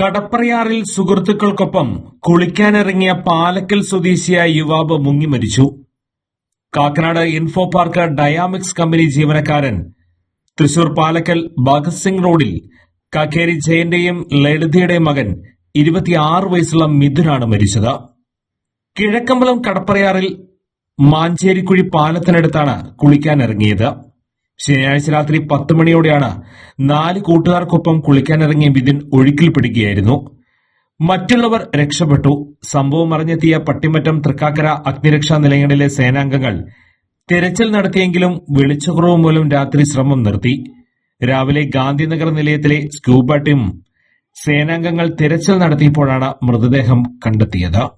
കടപ്രയാറിൽ സുഹൃത്തുക്കൾക്കൊപ്പം കുളിക്കാനിറങ്ങിയ പാലക്കൽ സ്വദേശിയായ യുവാവ് മുങ്ങി മരിച്ചു. കാക്കനാട് ഇൻഫോ പാർക്ക് ഡയാമിക്സ് കമ്പനി ജീവനക്കാരൻ തൃശൂർ പാലക്കൽ ഭഗത് സിംഗ് റോഡിൽ കാക്കേരി ജയന്റെയും ലളിതയുടെയും മകൻ ഇരുപത്തിയാറ് വയസ്സുള്ള മിഥുനാണ് മരിച്ചത്. കിഴക്കമ്പലം കടപ്രയാറിൽ മാഞ്ചേരിക്കുഴി പാലത്തിനടുത്താണ് കുളിക്കാനിറങ്ങിയത്. ശനിയാഴ്ച രാത്രി പത്ത് മണിയോടെയാണ് നാല് കൂട്ടുകാർക്കൊപ്പം കുളിക്കാനിറങ്ങിയ മിഥുൻ ഒഴുക്കിൽപ്പെടുകയായിരുന്നു. മറ്റുള്ളവർ രക്ഷപ്പെട്ടു. സംഭവം അറിഞ്ഞെത്തിയ പട്ടിമറ്റം തൃക്കാക്കര അഗ്നിരക്ഷാ നിലയങ്ങളിലെ സേനാംഗങ്ങൾ തിരച്ചിൽ നടത്തിയെങ്കിലും വെളിച്ചക്കുറവ് മൂലം രാത്രി ശ്രമം നിർത്തി. രാവിലെ ഗാന്ധിനഗർ നിലയത്തിലെ സ്ക്യൂബ ടീം സേനാംഗങ്ങൾ തിരച്ചിൽ നടത്തിയപ്പോഴാണ് മൃതദേഹം കണ്ടെത്തിയത്.